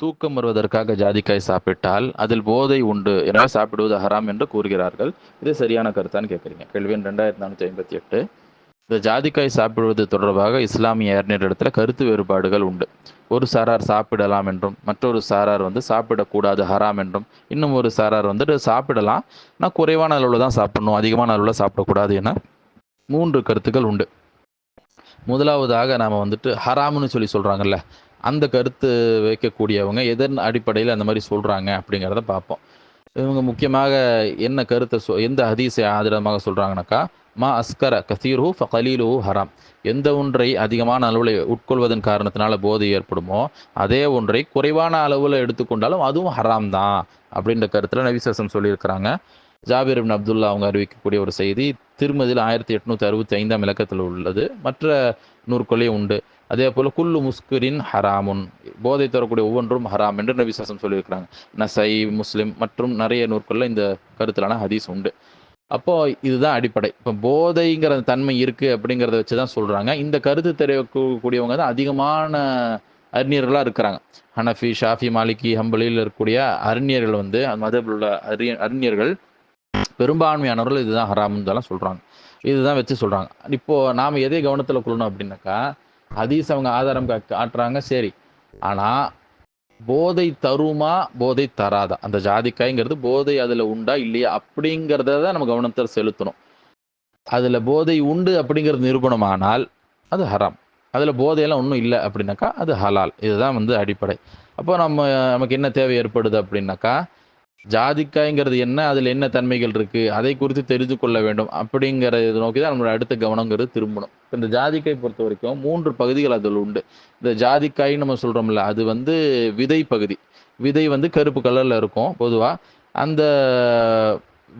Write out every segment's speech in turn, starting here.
தூக்கம் வருவதற்காக ஜாதிக்காய் சாப்பிட்டால் அதில் போதை உண்டு. எனவே சாப்பிடுவது ஹராம் என்று கூறுகிறார்கள். இது சரியான கருத்தான்னு கேட்குறீங்க. கேள்வி எண் ரெண்டாயிரத்தி நானூற்றி ஐம்பத்தி எட்டு. இந்த ஜாதிக்காய் சாப்பிடுவது தொடர்பாக இஸ்லாமிய இடத்துல கருத்து வேறுபாடுகள் உண்டு. ஒரு சாரார் சாப்பிடலாம் என்றும் மற்றொரு சாரார் வந்து சாப்பிடக்கூடாது ஹராம் என்றும் இன்னும் ஒரு சாரார் வந்துட்டு சாப்பிடலாம். ஆனால் குறைவான அளவில் தான் சாப்பிடணும் அதிகமான அளவில் சாப்பிடக்கூடாது என மூன்று கருத்துக்கள் உண்டு. முதலாவதாக நாம் வந்துட்டு ஹராம்னு சொல்லி சொல்கிறாங்கல்ல அந்த கருத்து வைக்கக்கூடியவங்க எதன் அடிப்படையில் அந்த மாதிரி சொல்கிறாங்க அப்படிங்கிறத பார்ப்போம். இவங்க முக்கியமாக என்ன கருத்தை சொ எந்த ஹதீஸை ஆதரமாக சொல்கிறாங்கனாக்கா மா அஸ்கர கசீரு ஃபலீலு ஹராம். எந்த ஒன்றை அதிகமான அளவில் உட்கொள்வதன் காரணத்தினால போதை ஏற்படுமோ அதே ஒன்றை குறைவான அளவில் எடுத்துக்கொண்டாலும் அதுவும் ஹராம் தான் அப்படின்ற கருத்தில் நபிசாசம் சொல்லியிருக்கிறாங்க. ஜாபீர் பின் அப்துல்லா அவங்க அறிவிக்கக்கூடிய ஒரு செய்தி திருமதியில் ஆயிரத்தி எட்நூற்றி அறுபத்தி ஐந்தாம் இலக்கத்தில் உள்ளது. மற்ற நூற்கொலையும் உண்டு. அதே போல் குல்லு முஸ்கிரின் ஹராமுன். போதை தரக்கூடிய ஒவ்வொன்றும் ஹராம் என்று நபிசாசம் சொல்லியிருக்கிறாங்க. நசை முஸ்லிம் மற்றும் நிறைய நூற்களில் இந்த கருத்திலான ஹதீஸ் உண்டு. அப்போ இதுதான் அடிப்படை. இப்போ போதைங்கிற தன்மை இருக்குது அப்படிங்கிறத வச்சு தான் சொல்கிறாங்க இந்த கருத்து தெரிவிக்கக்கூடியவங்க தான் அதிகமான அறிஞர்களாக இருக்கிறாங்க. ஹனஃபி ஷாஃபி மாலிகி ஹம்பலியில் இருக்கக்கூடிய அறிஞர்கள் வந்து அந்த மதபில் உள்ள அறி அறிஞர்கள் பெரும்பான்மையானவர்கள் இதுதான் ஹராம்னு சொல்கிறாங்க இதுதான் வச்சு சொல்கிறாங்க இப்போது நாம் எதை கவனத்தில் கொள்ளணும் அப்படின்னாக்கா ஹதீஸ் அவங்க ஆதாரம் காட்டுறாங்க சரி. ஆனால் போதை தருமா போதை தராதா? அந்த ஜாதிக்காய்ங்கிறது போதை அதில் உண்டா இல்லையா அப்படிங்கிறத தான் நம்ம கவனத்தை செலுத்தணும். அதில் போதை உண்டு அப்படிங்கிறது நிரூபணமானால் அது ஹராம். அதில் போதையெல்லாம் ஒன்றும் இல்லை அப்படின்னாக்கா அது ஹலால். இதுதான் வந்து அடிப்படை. அப்போ நம்ம நமக்கு என்ன தேவை ஏற்படுது அப்படின்னாக்கா ஜாதிக்காய்ங்கிறது என்ன? அதில் என்ன தன்மைகள் இருக்குது அதை குறித்து தெரிந்து கொள்ள வேண்டும். அப்படிங்கிற நோக்கி தான் நம்மளோட அடுத்த கவனங்கிறது திரும்பணும். இந்த ஜாதிக்காய் பொறுத்த வரைக்கும் மூன்று பகுதிகள் அதில் உண்டு. இந்த ஜாதிக்காய் நம்ம சொல்கிறோம்ல அது வந்து விதை பகுதி. விதை வந்து கருப்பு கலரில் இருக்கும் பொதுவாக அந்த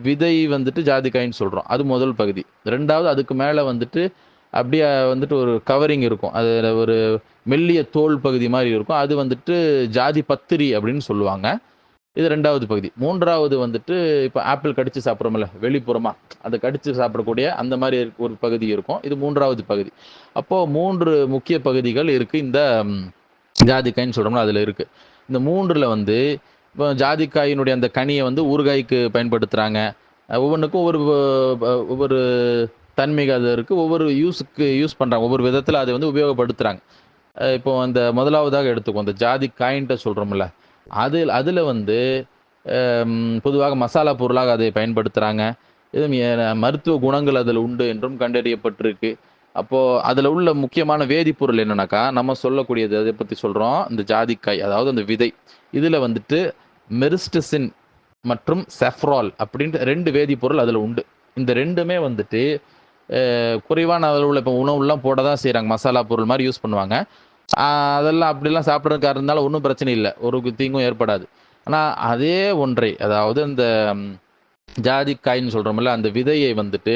விதை வந்துட்டு ஜாதிக்காயின்னு சொல்கிறோம் அது முதல் பகுதி. ரெண்டாவது அதுக்கு மேலே வந்துட்டு அப்படியே வந்துட்டு ஒரு கவரிங் இருக்கும். அதில் ஒரு மெல்லிய தோல் பகுதி மாதிரி இருக்கும். அது வந்துட்டு ஜாதி பத்திரி அப்படின்னு சொல்லுவாங்க. இது ரெண்டாவது பகுதி. மூன்றாவது வந்துட்டு இப்போ ஆப்பிள் கடிச்சு சாப்பிட்றோம்ல வெளிப்புறமா. அதை கடிச்சு சாப்பிடக்கூடிய அந்த மாதிரி ஒரு பகுதி இருக்கும். இது மூன்றாவது பகுதி. அப்போது மூன்று முக்கிய பகுதிகள் இருக்குது இந்த ம், ஜாதிக்காய்ன்னு சொல்கிறோம்ல அதில் இருக்குது இந்த மூன்றில் வந்து இப்போ ஜாதிக்காயினுடைய அந்த கனியை வந்து ஊறுகாய்க்கு பயன்படுத்துகிறாங்க ஒவ்வொன்றுக்கும் ஒவ்வொரு ஒவ்வொரு தன்மைகள் அது இருக்குது ஒவ்வொரு யூஸுக்கு யூஸ் பண்ணுறாங்க ஒவ்வொரு விதத்தில் அதை வந்து உபயோகப்படுத்துகிறாங்க இப்போ அந்த முதலாவதாக எடுத்துக்கோ அந்த ஜாதிக்காயின்ட்டு சொல்கிறோம்ல அதில் அதில் வந்து பொதுவாக மசாலா பொருளாக அதை பயன்படுத்துகிறாங்க இது மருத்துவ குணங்கள் அதில் உண்டு என்றும் கண்டறியப்பட்டிருக்கு. அப்போது அதில் உள்ள முக்கியமான வேதிப்பொருள் என்னன்னாக்கா நம்ம சொல்லக்கூடியது அதை பற்றி சொல்கிறோம் இந்த ஜாதிக்காய் அதாவது அந்த விதை. இதில் வந்துட்டு மெரிஸ்டசின் மற்றும் செஃப்ரால் அப்படின்ற ரெண்டு வேதிப்பொருள் அதில் உண்டு. இந்த ரெண்டுமே வந்துட்டு குறைவான அளவில் இப்போ உணவுலாம் போட தான் செய்கிறாங்க மசாலா பொருள் மாதிரி யூஸ் பண்ணுவாங்க. அதெல்லாம் அப்படிலாம் சாப்பிட்றதுக்காக இருந்தாலும் ஒன்றும் பிரச்சனை இல்லை. ஒரு தீங்கும் ஏற்படாது. ஆனால் அதே ஒன்றை அதாவது அந்த ம், ஜாதிக்காய்ன்னு சொல்கிறோம்ல அந்த விதையை வந்துட்டு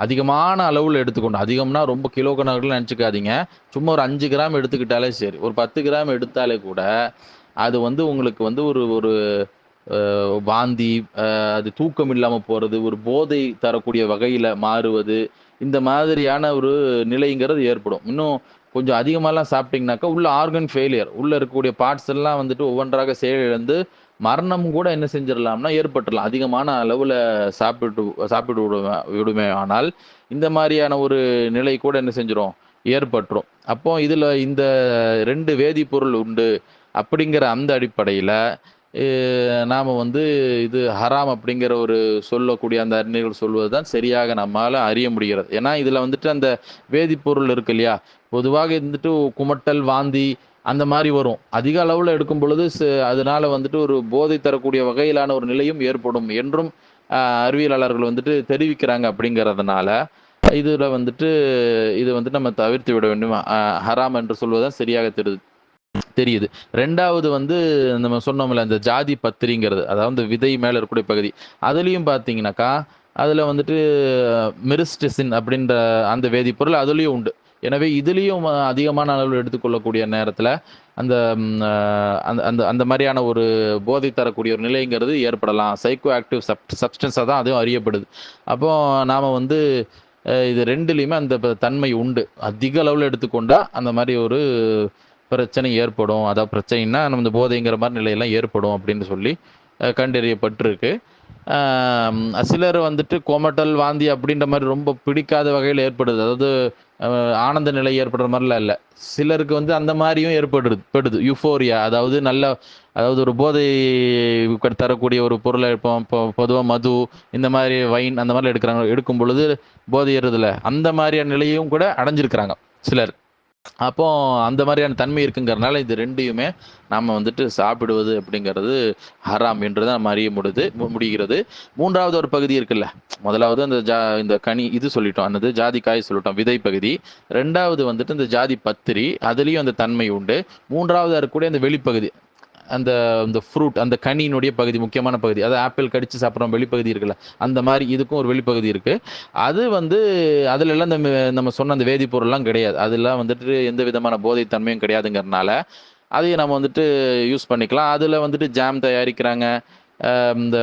அதிகமான அளவில் எடுத்துக்கணும் அதிகம்னா ரொம்ப கிலோ கணக்கில் நினச்சிக்காதீங்க. சும்மா ஒரு அஞ்சு கிராம் எடுத்துக்கிட்டாலே சரி. ஒரு பத்து கிராம் எடுத்தாலே கூட அது வந்து உங்களுக்கு வந்து ஒரு ஒரு வாந்தி அது தூக்கம் இல்லாமல் போகிறது ஒரு போதை தரக்கூடிய வகையில் மாறுவது இந்த மாதிரியான ஒரு நிலைங்கிறது ஏற்படும். இன்னும் கொஞ்சம் அதிகமாகலாம் சாப்பிட்டீங்கனாக்கா உள்ள ஆர்கன் ஃபெயிலியர் உள்ளே இருக்கக்கூடிய பார்ட்ஸ் எல்லாம் வந்துட்டு ஒவ்வொன்றாக செயலிழந்து மரணம் கூட என்ன செஞ்சிடலாம்னா ஏற்பட்டுடலாம். அதிகமான அளவில் சாப்பிட்டு சாப்பிட்டு விடுமே விடுமே ஆனால் இந்த மாதிரியான ஒரு நிலை கூட என்ன செஞ்சிடும் ஏற்பட்டுரும். அப்போ இதில் இந்த ரெண்டு வேதிப்பொருள் உண்டு. அப்படிங்கிற அந்த அடிப்படையில் நாம் வந்து இது ஹராம் அப்படிங்கிற ஒரு சொல்லக்கூடிய அந்த அறிஞர்கள் சொல்வது தான் சரியாக நம்மால் அறிய முடிகிறது. ஏன்னா இதில் வந்துட்டு அந்த வேதிப்பொருள் இருக்கு இல்லையா? பொதுவாக இருந்துட்டு குமட்டல் வாந்தி அந்த மாதிரி வரும். அதிக அளவில் எடுக்கும் பொழுது அதனால வந்துட்டு ஒரு போதை தரக்கூடிய வகையிலான ஒரு நிலையும் ஏற்படும் என்றும் அறிவியலாளர்கள் வந்துட்டு தெரிவிக்கிறாங்க அப்படிங்கிறதுனால இதில் வந்துட்டு இது வந்து நம்ம தவிர்த்து விட வேண்டும்? ஹராம் என்று சொல்வதுதான் சரியாக தெரி தெரியுது. ரெண்டாவது வந்து நம்ம சொன்னோம்ல இந்த ஜாதி பத்திரிங்கிறது அதாவது இந்த விதை மேலே இருக்கக்கூடிய பகுதி. அதுலேயும் பார்த்தீங்கன்னாக்கா அதில் வந்துட்டு மெரிஸ்டசின் அப்படின்ற அந்த வேதிப்பொருள் அதுலேயும் உண்டு. எனவே இதுலேயும் அதிகமான அளவில் எடுத்துக்கொள்ளக்கூடிய நேரத்தில் அந்த அந்த அந்த அந்த மாதிரியான ஒரு போதை தரக்கூடிய ஒரு நிலைங்கிறது ஏற்படலாம். சைக்கோ ஆக்டிவ் சப் சப்ஸ்டன்ஸாக தான் அதுவும் அறியப்படுது. அப்போ நாம் வந்து இது ரெண்டுலேயுமே அந்த தன்மை உண்டு. அதிக அளவில் எடுத்துக்கொண்டா அந்த மாதிரி ஒரு பிரச்சனை ஏற்படும். அதாவது பிரச்சனைனா நம்ம இந்த போதைங்கிற மாதிரி நிலையெல்லாம் ஏற்படும் அப்படின்னு சொல்லி கண்டறியப்பட்டிருக்கு. சிலர் வந்துட்டு கோமட்டல் வாந்தி அப்படின்ற மாதிரி ரொம்ப பிடிக்காத வகையில் ஏற்படுது. அதாவது ஆனந்த நிலை ஏற்படுற மாதிரிலாம் இல்லை. சிலருக்கு வந்து அந்த மாதிரியும் ஏற்படுது படுது. யூஃபோரியா அதாவது நல்ல அதாவது ஒரு போதை தரக்கூடிய ஒரு பொருளை இப்போ இப்போ பொதுவாக மது இந்த மாதிரி வைன் அந்த மாதிரி எடுக்கிறாங்க. எடுக்கும் பொழுது போதை ஏறுதுல. அந்த மாதிரியான நிலையும் கூட அடைஞ்சிருக்கிறாங்க சிலர். அப்போ அந்த மாதிரியான தன்மை இருக்குங்கிறனால இது ரெண்டையுமே நாம் வந்துட்டு சாப்பிடுவது அப்படிங்கிறது ஹராம் என்று தான் நம்ம அறிய முடியுது முடிகிறது. மூன்றாவது ஒரு பகுதி இருக்குல்ல. முதலாவது அந்த ஜா இந்த கனி இது சொல்லிட்டோம். அந்த ஜாதி காய் சொல்லிட்டோம். விதை பகுதி. ரெண்டாவது வந்துட்டு இந்த ஜாதி பத்திரி. அதுலேயும் அந்த தன்மை உண்டு. மூன்றாவது இருக்கக்கூடிய அந்த வெளிப்பகுதி. அந்த இந்த ஃப்ரூட் அந்த கனியினுடைய பகுதி முக்கியமான பகுதி அது ஆப்பிள் கடிச்சு சாப்பிட்றோம் வெளிப்பகுதி இருக்குல்ல அந்த மாதிரி இதுக்கும் ஒரு வெளிப்பகுதி இருக்குது அது வந்து அதிலெல்லாம் இந்த நம்ம சொன்ன அந்த வேதிப்பொருள்லாம் கிடையாது. அதெல்லாம் வந்துட்டு எந்த விதமான போதைத்தன்மையும் கிடையாதுங்கிறனால அதையும் நம்ம வந்துட்டு யூஸ் பண்ணிக்கலாம். அதில் வந்துட்டு ஜாம் தயாரிக்கிறாங்க. இந்த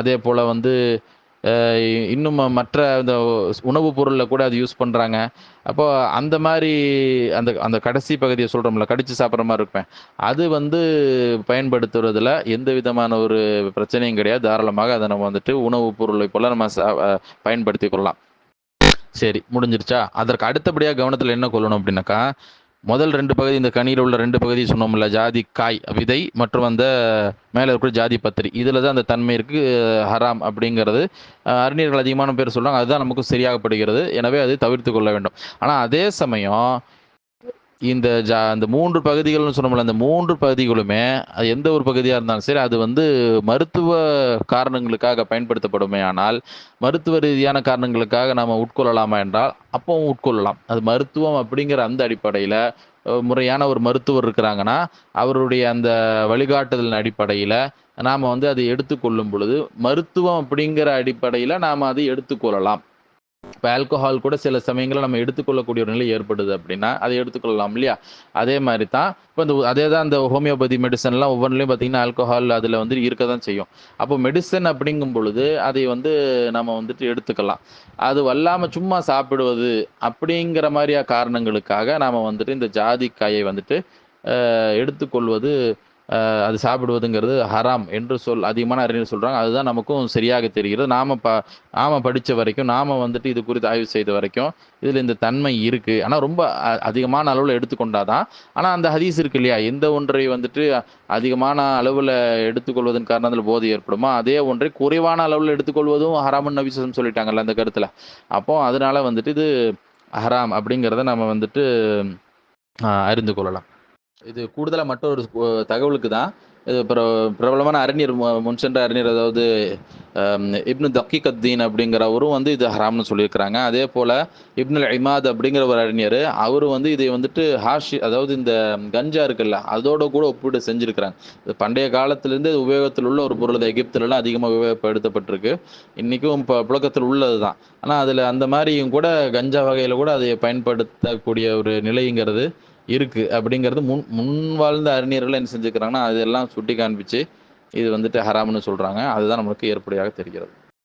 அதே போல் வந்து இன்னும் மற்ற இந்த உணவுப் பொருளில் கூட அது யூஸ் பண்ணுறாங்க அப்போ அந்த மாதிரி அந்த அந்த கடைசி பகுதியை சொல்கிறோம்ல கடித்து சாப்பிட்ற மாதிரி இருப்பேன். அது வந்து பயன்படுத்துறதுல எந்த விதமான ஒரு பிரச்சனையும் கிடையாது. தாராளமாக அதை நம்ம வந்துட்டு உணவுப் பொருளை போல் நம்ம சா- பயன்படுத்தி கொள்ளலாம். சரி முடிஞ்சிருச்சா? அதற்கு அடுத்தபடியாக கவனத்தில் என்ன கொள்ளணும் அப்படின்னாக்கா முதல் ரெண்டு பகுதி இந்த கனியில் உள்ள ரெண்டு பகுதி சொன்னோம்ல ஜாதி காய் விதை மற்றும் அந்த மேலே இருக்கிற ஜாதி பத்திரி. இதில் தான் அந்த தன்மை இருக்குது ஹராம் அப்படிங்கிறது. அறிஞர்கள் அதிகமான பேர் சொல்கிறாங்க அதுதான் நமக்கு சரியாகப்படுகிறது. எனவே அதை தவிர்த்து கொள்ள வேண்டும். ஆனால் அதே சமயம் இந்த ஜா அந்த மூன்று பகுதிகள்னு சொன்னோம்ல அந்த மூன்று பகுதிகளுமே அது எந்த ஒரு பகுதியாக இருந்தாலும் சரி அது வந்து மருத்துவ காரணங்களுக்காக பயன்படுத்தப்படுமே ஆனால் மருத்துவ ரீதியான காரணங்களுக்காக நாம் உட்கொள்ளலாமா என்றால் அப்பவும் உட்கொள்ளலாம். அது மருத்துவம் அப்படிங்கிற அந்த அடிப்படையில் முறையான ஒரு மருத்துவர் இருக்கிறாங்கன்னா அவருடைய அந்த வழிகாட்டுதலின் அடிப்படையில் நாம் வந்து அதை எடுத்துக்கொள்ளும் பொழுது மருத்துவம் அப்படிங்கிற அடிப்படையில் நாம் அதை எடுத்துக்கொள்ளலாம். இப்போ ஆல்கஹால் கூட சில சமயங்களில் நம்ம எடுத்துக்கொள்ளக்கூடிய ஒரு நிலை ஏற்படுது அப்படின்னா அதை எடுத்துக்கொள்ளலாம் இல்லையா? அதே மாதிரி தான் இப்போ இந்த அதே தான் இந்த ஹோமியோபதி மெடிசன்லாம் ஒவ்வொன்றிலையும் பார்த்தீங்கன்னா ஆல்கஹால் அதில் வந்து இருக்க தான் செய்யும். அப்போ மெடிசன் அப்படிங்கும் பொழுது அதை வந்து நம்ம வந்துட்டு எடுத்துக்கலாம். அது வல்லாமல் சும்மா சாப்பிடுவது அப்படிங்கிற மாதிரியா காரணங்களுக்காக நாம் வந்துட்டு இந்த ஜாதிக்காயை வந்துட்டு எடுத்துக்கொள்வது அது சாப்பிடுவதுங்கிறது ஹராம் என்று சொல் அதிகமான அறிஞர் சொல்கிறாங்க அதுதான் நமக்கும் சரியாக தெரிகிறது. நாம் ப நாம் படித்த வரைக்கும் நாம் வந்துட்டு இது குறித்து ஆய்வு செய்த வரைக்கும் இதில் இந்த தன்மை இருக்குது ஆனால் ரொம்ப அ- அதிகமான அளவில் எடுத்துக்கொண்டாதான். ஆனால் அந்த ஹதீஸ் இருக்கு இல்லையா? எந்த ஒன்றை வந்துட்டு அதிகமான அளவில் எடுத்துக்கொள்வதன் காரணத்தில் போதை ஏற்படுமோ அதே ஒன்றை குறைவான அளவில் எடுத்துக்கொள்வதும் ஹராமன் நபிசம் சொல்லிட்டாங்கல்ல அந்த கருத்தில். அப்போது அதனால வந்துட்டு இது ஹராம் அப்படிங்கிறத நம்ம வந்துட்டு அறிந்து கொள்ளலாம். இது கூடுதலாக மற்றொரு தகவலுக்கு தான் இது பிர பிரபலமான அறிஞர் மு- முன் சென்ற அறிஞர் அதாவது இப்னு தக்கீகத்தீன் அப்படிங்கிறவரும் வந்து இது ஹராம்னு சொல்லியிருக்கிறாங்க. அதே போல் இப்னுல் இமாத் அப்படிங்கிற ஒரு அறிஞர் அவர் வந்து இதை வந்துட்டு ஹாஷி அதாவது இந்த கஞ்சா இருக்குல்ல அதோட கூட ஒப்பிட்டு செஞ்சுருக்கிறாங்க. இது பண்டைய காலத்திலேருந்து உபயோகத்தில் உள்ள ஒரு பொருள் எகிப்திலலாம் அதிகமாக உபயோகப்படுத்தப்பட்டிருக்கு. இன்றைக்கும் இப்போ புழக்கத்தில் உள்ளது தான் ஆனால் அதில் அந்த மாதிரியும் கூட கஞ்சா வகையில் கூட அதை பயன்படுத்தக்கூடிய ஒரு நிலைங்கிறது இருக்குது அப்படிங்கிறது முன் முன் வாழ்ந்த அறிஞர்கள் என்ன செஞ்சுக்கிறாங்கன்னா அதெல்லாம் சுட்டி காண்பிச்சு இது வந்துட்டு ஹராம்னு சொல்கிறாங்க அதுதான் நம்மளுக்கு ஏற்படையாக தெரிகிறது.